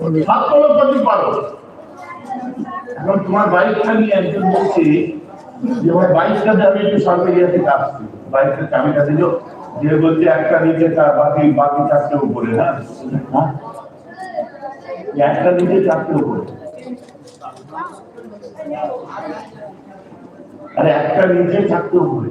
হাত পারো। এখন তোমার বাইকটা নিয়ে একজন বলছে যে, আমার বাইকটা যাবে একটু সরকারিয়া থেকে আসছি বাইকের চাবিটা দিল যে বলছে, একটা নিচে চা- বাকি বাকি চারটে উপরে হ্যাঁ? হ্যাঁ? একটা নিচে চারটে উপরে। আরে, একটা নিচে চারটে উপরে।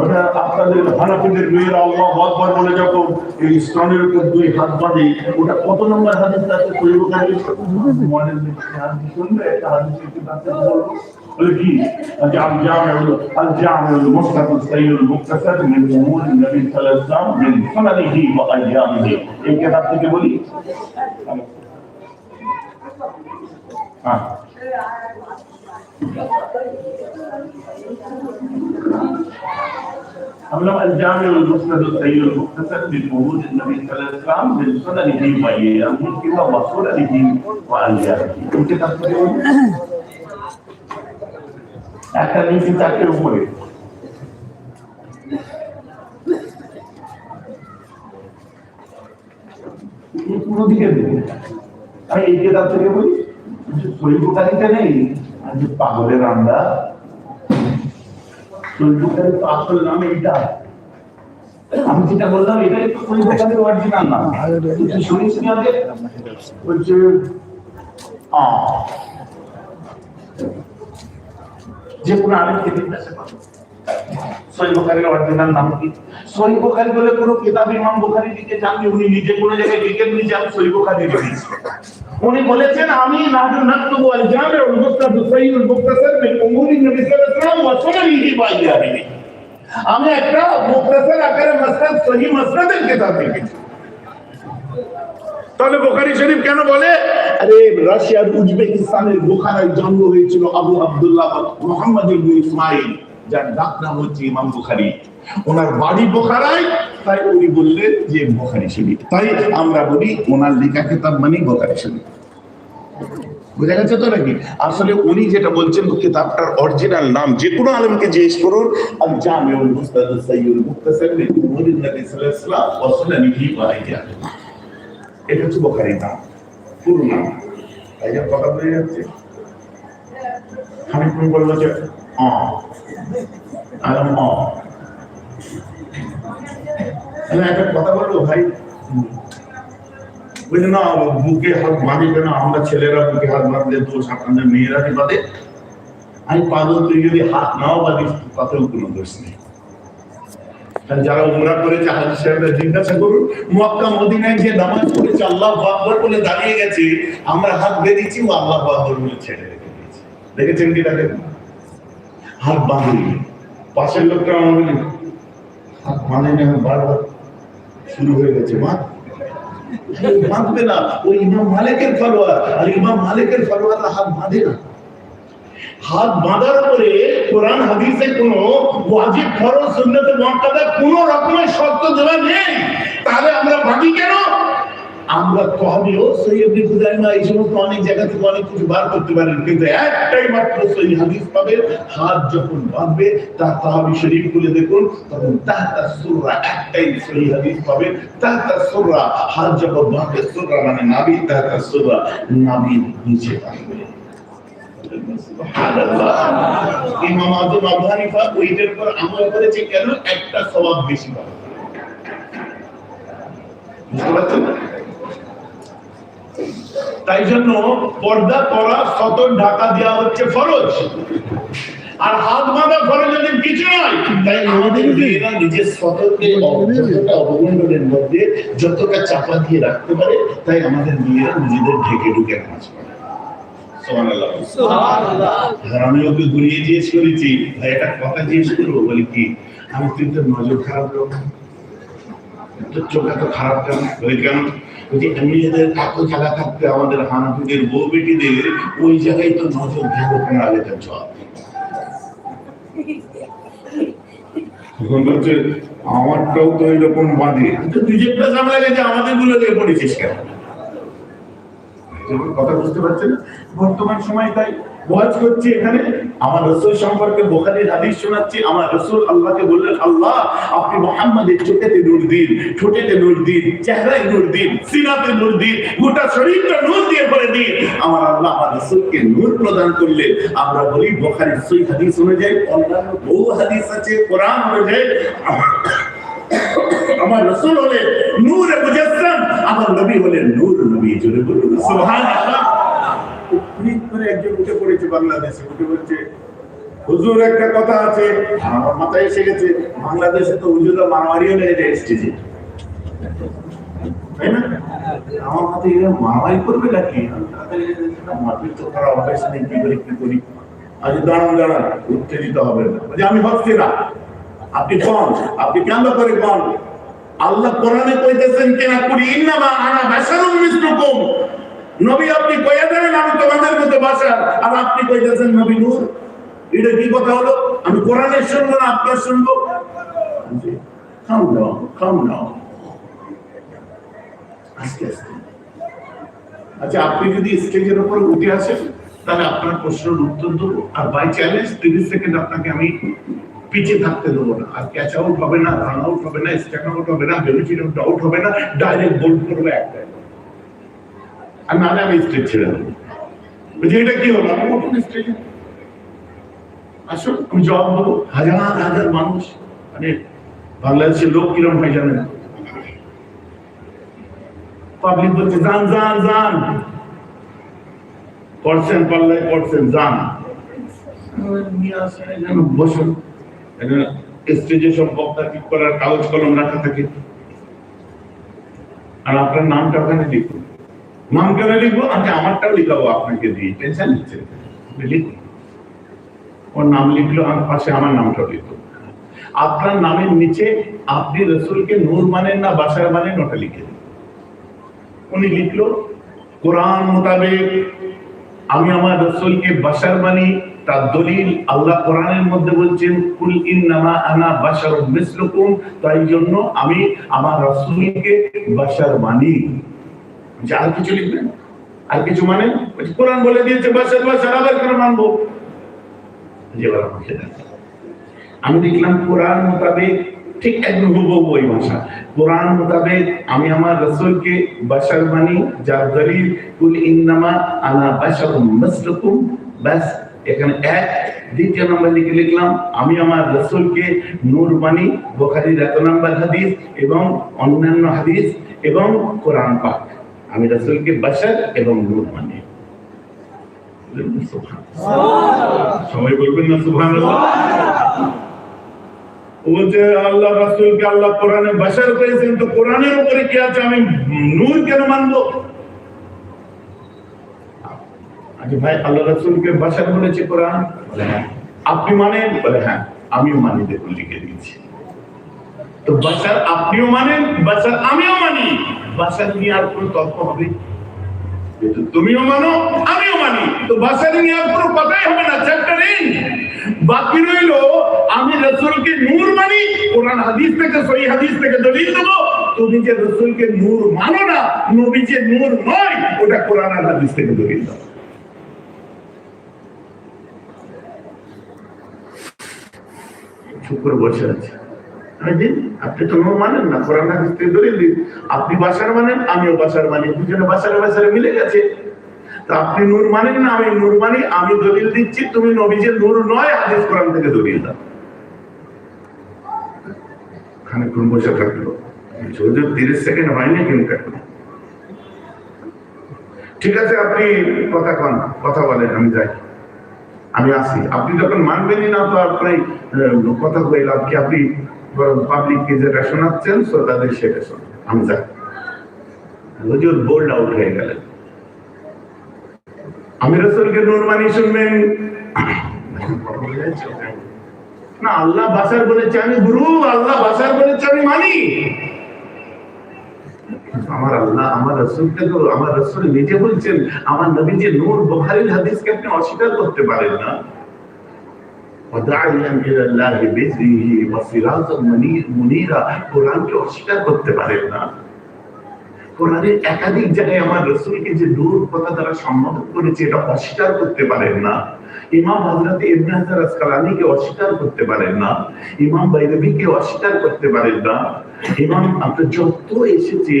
ওটা আপনাদের হানাফিদের মেয়েরা আল্লাহ আকবার বলে যখন এই স্তনের উপর দুই হাত বাঁধে, ওটা কত নম্বর হাদিস আছে? পরিবর্তন মনে নেই। হাদিস শুনবে, একটা হাদিস একটু বলব। হলো আল জামে হলো মুস্তাফা সাইয়ুল মুক্তাসাদ মিন উমুর নবী সাল্লাল্লাহু আলাইহি মিন সুনানিহি ওয়া আইয়ামিহি। এই কিতাব থেকে বলি? হ্যাঁ। हम लोग একটা নিচে চারটের উপরে। পুরো দিকে আমি এই যে কেতাব থেকে বলি শরীর নেই পাগলের রান্না আমি যেটা বললাম, এটাই তো নাম। শুনিস নি বলছে যে কোনো আরেক কেতাব কাছে পাবো সহি বুখারীর অরিজিনাল নাম কি? সহি বলে কোনো কিতাব ইমাম বুখারী লিখে উনি নিজে কোনো জায়গায় লিখে নিয়ে আমি সহি উনি বলেছেন, আমি আমি একটা মুক্তাসার আকারে মাসনাদ, সহি মাসনাদের কিতাব লিখেছি। তাহলে বুখারী শরীফ কেন বলে, আরে রাশিয়ার উজবেকিস্তানের বুখারায় জন্ম হয়েছিল আবু আব্দুল্লাহ মোহাম্মদ ইবনে ইসমাইল যার ডাক নাম হচ্ছে ইমাম বুখারী। ওনার বাড়ি বোখারায় তাই উনি বললেন যে বুখারী শরীফ। তাই আমরা বলি ওনার লেখা কিতাব মানে বুখারী শরীফ। বুঝা গেছে তো নাকি? আসলে উনি যেটা বলছেন কিতাবটার অরিজিনাল নাম যে কোনো আলমকে জিজ্ঞেস করুন। আল জামিউল মুস্তাদ সাইয়্যিদ মুক্তাসার উমুরিন নবী সাল্লাল্লাহু আলাইহি ওয়াসাল্লাম এটা হচ্ছে বোখারি নাম, পুরো নাম। তাই যা কথা বলে যাচ্ছে? আমি তুমি বলব যে, অ। আলাম অ। আমি একটা কথা বলব ভাই? বুঝলি না বুকে হাত বাঁধিবে না, আমরা ছেলেরা বুকে হাত বাঁধলে দোষ, আপনাদের মেয়েরা বাঁধে আমি পাগল, তুই যদি হাত নাও বাঁধিস তাতেও কোনো দোষ নেই। যারা উমরা করেছে, হাজি সাহেবরা জিজ্ঞাসা করুন, মক্কা, মদিনায় যে নামাজ পড়েছে, আল্লাহ আকবর বলে দাঁড়িয়ে গেছে, আমরা হাত বেরিয়েছি ও আল্লাহ আকবর বলে ছেড়ে রেখে দিয়েছি। দেখেছেন কি দেখেন? হাত বাঁধি পাশের লোকটা আমার হাত বাঁধে না বারবার। শুরু হয়ে গেছে, মা। মানবে না ওই ইমাম মালিকের ফলোয়ার আর ইমাম মালিকের ফলোয়াররা হাত বাঁধে না। হাত বাঁধার পরে কোরআন, হাদিসে কোনো ওয়াজিব ফরজ সুন্নতে মুআক্কাদা কোনো রকমের শর্ত দেওয়া নেই। তাহলে আমরা তহবিও সৈয়দ খুদাইমা এই সমস্ত অনেক জায়গা থেকে অনেক কিছু বার করতে পারেন। কিন্তু একটাই মাত্র সহি হাদিস পাবে হাত যখন বাঁধবে, তার তাহাবি শরীফ খুলে দেখুন, তখন তাহতা সুররা একটাই সহি হাদিস পাবে তাহতা সুররা, হাত যখন বাঁধবে, সুররা মানে নাবি তাহতা সুররা নাবির নিচে থাকবে ইমাম আজম আবু হানিফা ওইটার উপর আমল করেছে কেন? একটা সওয়াব বেশি পাবে বুঝতে পারছেন? তাই জন্য পর্দা করা সতর ঢাকা দেওয়া হচ্ছে ফরজ। আর হাত বাঁধা ফরজ কিছু নয় তাই আমাদের মেয়েরা নিজের সতর্কে অবমণ্ডলের মধ্যে যতটা চাপা দিয়ে রাখতে পারে তাই আমাদের মেয়েরা নিজেদের ঢেকে ঢুকে নামাজ পড়ে। আমি ওকে ঘুরিয়ে জিজ্ঞেস করেছি ভাই একটা কথা জিজ্ঞেস করব? বলি কি আমি তুই তো নজর খারাপ লোক তোর চোখ এত খারাপ কেন? ওই কেন? এমনিদের এত থাকতে আমাদের হানাফিদের বউ বেটিদের ওই জায়গায় তো নজর আমারটাও তো এরকম বাঁধে তুই ঝামেলা গেছে আমাদেরগুলো দিয়ে পড়েছিস কেন? কথা বুঝতে পারছেন? বর্তমান সময় তাই ওয়াজ করছি এখানে। আমার রসুল সম্পর্কে বোখারির হাদিস শোনাচ্ছি। আমার রসুল আল্লাহকে বললেন, আল্লাহ, আপনি মোহাম্মদের চোখেতে নূর দিন, ঠোঁটেতে নূর দিন, চেহারায় নূর দিন সিনাতে নূর দিন, গোটা শরীরটা নূর দিয়ে করে দিন। আমার আল্লাহ আমার রসুলকে নূর প্রদান করলে আমরা বলি বোখারির সই হাদিস অনুযায়ী, অন্যান্য বহু হাদিস আছে, কোরআন অনুযায়ী। আমার রসুল হলে নূরে মুজাসসাম, আমার নবী হলেন নূর নবী, জোরে বলুন। সুবহানাল্লাহ টুইট করে একজন উঠে পড়েছে বাংলাদেশে উঠে বলছে, হুজুর, একটা কথা আছে, আমার মাথায় এসে গেছে, বাংলাদেশে তো হুজুররা মারামারিও এরা মারামারি আজ দাঁড়ান দাঁড়ান, উত্তেজিত হবে না। আমি না। আপনি আপনি কেন করে আল্লাহ কোরআনে কইতেছেন, কেনা করি ইন্নামা আনা বাশারুম মিসলুকুম। নবী, আপনি কইয়া দেবেন, আমি তোমাদের মতো বাসার। আর আপনি কইতেছেন, নবী নূর, এটা কি কথা হলো? আমি কোরআনের শুনব না, আপনার শুনব? আচ্ছা আপনি যদি স্টেজের উপর উঠে আসেন, তাহলে আপনার প্রশ্নের উত্তর দেবো। আর বাই চ্যালেঞ্জ তিরিশ সেকেন্ড আপনাকে আমি পিছিয়ে থাকতে দেবো না। আর ক্যাচ আউট হবে না রান আউট হবে না স্ট্যাক আউট হবে না বেনিফিট আউট হবে না ডাইরেক্ট বোল্ড করবে একটাই। আর নাহলে আমি স্টেজ ছেড়ে বলছি, এটা কি হলো? আমি নতুন স্টেজে আসুন, আমি জবাব দেবো, হাজার হাজার মানুষ। মানে বাংলাদেশের লোক কিরম হয় জানেন? পাবলিক বলছে যান যান যান করছেন পাল্লায় করছেন যান বসুন? স্টেজে সব বক্তা ঠিক করার কাগজ কলম রাখা থাকে? আর আপনার নামটা ওখানে লিখুন। নাম কেন লিখব? আচ্ছা আমারটাও লিখাবো, আপনাকে দিয়ে টেনশন নিচ্ছে লিখুন। ওর নাম লিখলো পাশে আমার নামটাও লিখলো আপনার নামের নিচে আপনি রসুলকে নূর মানেন না বাসার মানেন ওটা লিখে উনি লিখলো, কোরআন মোতাবেক আমি আমার রসুলকে বাসার মানি তার দলিল আল্লাহ কোরআনের মধ্যে বলছেন, কুল আনা মিসলুকুম। তাই জন্য আমি আমার রসুলকে বাসার মানি যে আর কিছু লিখবেন আর কিছু মানে? কোরআন বলে দিয়েছে বাসার বাসার আবার কেন মানবো। যেবার আমাকে আমি দেখলাম কোরআন মোতাবেক ঠিক একদম হুবহু ওই ভাষা। কোরআন মোতাবেক আমি আমার রসুলকে বাশার মানি যার দলিল, কুল ইন্নামা আনা বাশারুম মিসলুকুম ব্যাস, এখানে এক। দ্বিতীয় নম্বর লিখে লিখলাম, আমি আমার রসুলকে নূর মানি বোখারির এত নম্বর হাদিস এবং অন্যান্য হাদিস এবং কোরআন পাক। আমি রসুলকে বাশার এবং নূর মানি। সবাই বলবেন না মানবো? আচ্ছা হ্যাঁ। আপনি মানেন? বলে হ্যাঁ। আমিও মানি দেখুন, লিখে দিয়েছি। তো বাশার আপনিও মানেন, বাশার আমিও মানি। বাশার নিয়ে আর কোনো তর্ক হবে? তুমিও মানো, আমিও মানি। তো বাসারি নিয়ে আর কোনো কথাই হবে না চ্যাপ্টার এন্ড বাকি রইল, আমি রসুলকে নূর মানি, কোরআন হাদিস থেকে, সহি হাদিস থেকে দলিল দেবো। তুমি যে রসুলকে নূর মানো না, নবী যে নূর নয়, ওটা কোরআন আর হাদিস থেকে দলিল দাও। চুপ করে বসে আছে। আপনি তো মানেন না দলিল দিন আপনি বাসার মানেন আমিও বাসার মানি। দুজনে বাসারে বাসারে মিলে গেছে। তা আপনি নূর মানেন না আমি নূর মানি আমি দলিল দিচ্ছি তুমি নবীজের নূর নয় হাদিস কোরআন থেকে দলিল দাও। বসে থাকল। তিরিশ সেকেন্ড হয়নি কিন্তু ঠিক আছে আপনি কথা কন কথা বলেন আমি যাই। আমি আসি। আপনি যখন মানবেনই না তো আপনি আহ, কথা লাভ কি? আপনি পাবলিককে যেটা শোনাচ্ছেন শ্রোতাদের সেটা আমি যাই। হুজুর বোল্ড আউট হয়ে গেলেন আমি রসুলকে নূর মানি শুনবেন। না, আল্লাহ বাসার বলেছে আমি গুরু, আল্লাহ বাসার বলেছে আমি মানি আমার আল্লাহ, আমার রসুলকে তো, আমার রসুল নিজে বলছেন, আমার নবী যে নূর বুখারীর হাদিসকে আপনি অস্বীকার করতে পারেন না। وداعيا الى الله باذنه وسراجا مني- منيرا কোরআনকে অস্বীকার করতে পারেন না কোরআনের একাধিক জায়গায় আমার রসুলকে যে দূর কথা দ্বারা সম্বোধন করেছে এটা অস্বীকার করতে পারেন না ইমাম হযরত ইবনে হাজার অস্বীকার করতে পারেন না, ইমাম বাইরবিকে অস্বীকার করতে পারেন না। ইমাম যত এসেছে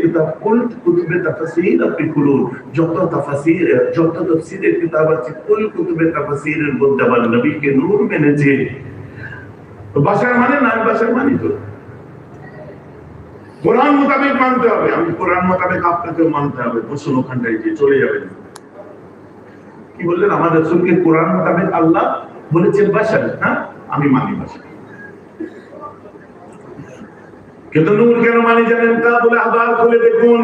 কিতাব, কুল কুতুবে তাফসীর আপনি যত যত কিতাব আছে, কুল কুতুবে মধ্যে আবার নবীকে নূর মেনেছে। বাসার মানে না, বাসার মানি তো। কোরআন মোতাবেক মানতে হবে। আমি কোরআন মোতাবেক আপনাকেও মানতে হবে। বসুন ওখানটায় যে চলে যাবেন। কি বললেন? আমার রসুলকে কোরআন মোতাবেক আল্লাহ বলেছেন বাসার হ্যাঁ? আমি মানি বাসার কিন্তু নূর কেন মানি জানেন তা বলে আবার খুলে দেখুন।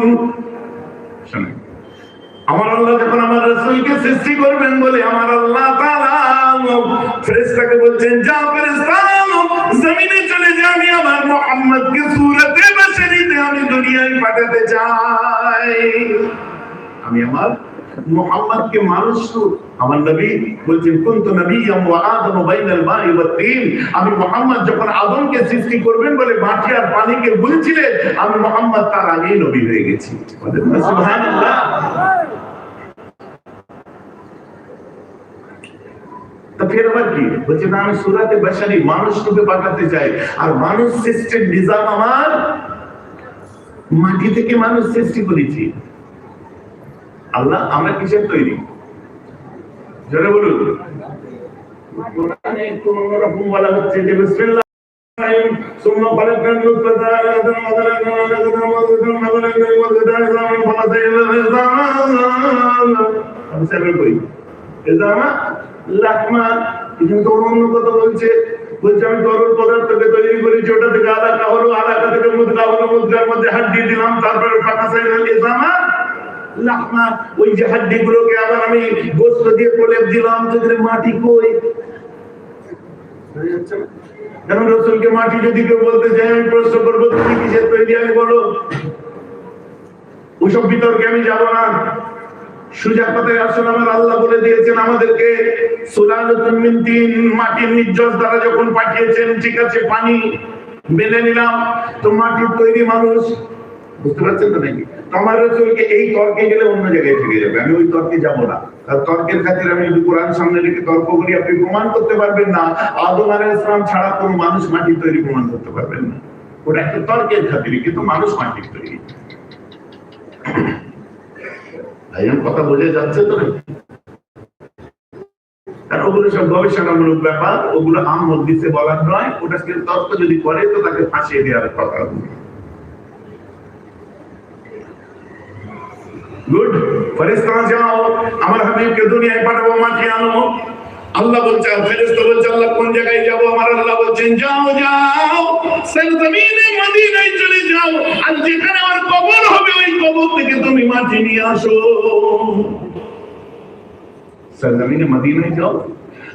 আমার আল্লাহ যখন আমার রসুলকে সৃষ্টি করবেন বলে আমার আল্লাহ বলছেন জমিনে চলে যা আমি আমার আমি দুনিয়ায় পাঠাতে চাই। আমি আমার মুহাম্মদকে মানুষ আমার নবী বলছেন, কুনতু নবিয়্যাম ওয়া আদম বাইনাল মাই ওয়াত তিন। আমি মুহাম্মদ যখন আদমকে সৃষ্টি করবেন বলে মাটি আর পানিকে বলছিলেন আমি মুহাম্মদ তার আগেই নবী হয়ে গেছি। আমার মাটি থেকে মানুষ সৃষ্টি করেছি। আল্লাহ আমরা কিসের তৈরি জোরে বলুন কোরআনে কোন রকম বলা হচ্ছে যে বিসমিল্লাহ ثم خلقنا النطفة علقة وخلقنا علقة مضغة وخلقنا المضغة عظاما فقطعنا العظام আমি সেভেন করি এজামা লাকমা এখানে তো অন্য কথা বলছে বলছে আমি তরল পদার্থকে তৈরি করেছি ওটা থেকে আলাদা হলো আলাদা থেকে মুদগা হলো মুদগার মধ্যে হাড্ডি দিলাম তারপরে ফাঁকা সাইড এজামা লাকমা ওই যে আবার আমি গোস্ত দিয়ে প্রলেপ দিলাম যেখানে মাটি কই? রসুলকে মাটি যদি কেউ বলতে চাই আমি প্রশ্ন করব, তুমি কিসের তৈরি আমি বলো? বিতর্কে আমি যাব না। সুজা কথায় আসুন, আমার আল্লাহ বলে দিয়েছেন আমাদেরকে, সুলালাতুন মিন তিন, মাটির নির্যাস দ্বারা যখন পাঠিয়েছেন, ঠিক আছে, পানি মেনে নিলাম। তো মাটির তৈরি মানুষ, বুঝতে পারছেন তো নাকি? তো আমার রসুলকে এই তর্কে গেলে অন্য জায়গায় যাবে। আমি ওই তর্কে যাব না। তর্কের খাতির আমি যদি কোরআন সামনে রেখে তর্ক করি, আপনি প্রমাণ করতে পারবেন না। আদম আলাইহিস ইসলাম ছাড়া কোনো মানুষ মাটির তৈরি প্রমাণ করতে পারবেন না। ওটা একটা তর্কের কিন্তু মানুষ মাটির তৈরি। কথা যাচ্ছে তো ওগুলো সব গবেষণামূলক ব্যাপার, ওগুলো আম বলার নয়। ওটা তর্ক যদি করে, তো তাকে ফাঁসিয়ে দেওয়ার কথা। গুড ফেরেশতা যাও, আমার হাবিবকে দুনিয়ায় পাঠাবো, মাটি আনো আল্লাহ বলছে ফেরেশতা বলছে, আল্লাহ কোন জায়গায় যাব? আমার আল্লাহ বলছেন, যাও যাও সরজমিনে মদিনায় চলে যাও। আর যেখানে আমার কবর হবে, ওই কবর থেকে তুমি মাটি নিয়ে আসো। সরজমিনে মদিনায় যাও,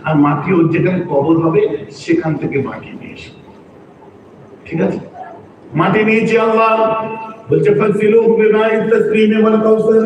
আর মাটি ওই যেখানে কবর হবে, সেখান থেকে মাটি নিয়ে এসো। ঠিক আছে? মাটি নিয়েছি আল্লাহ। বলছে ফাসিলুহু বিমা'i তাসলিমে ওয়াল কাউসার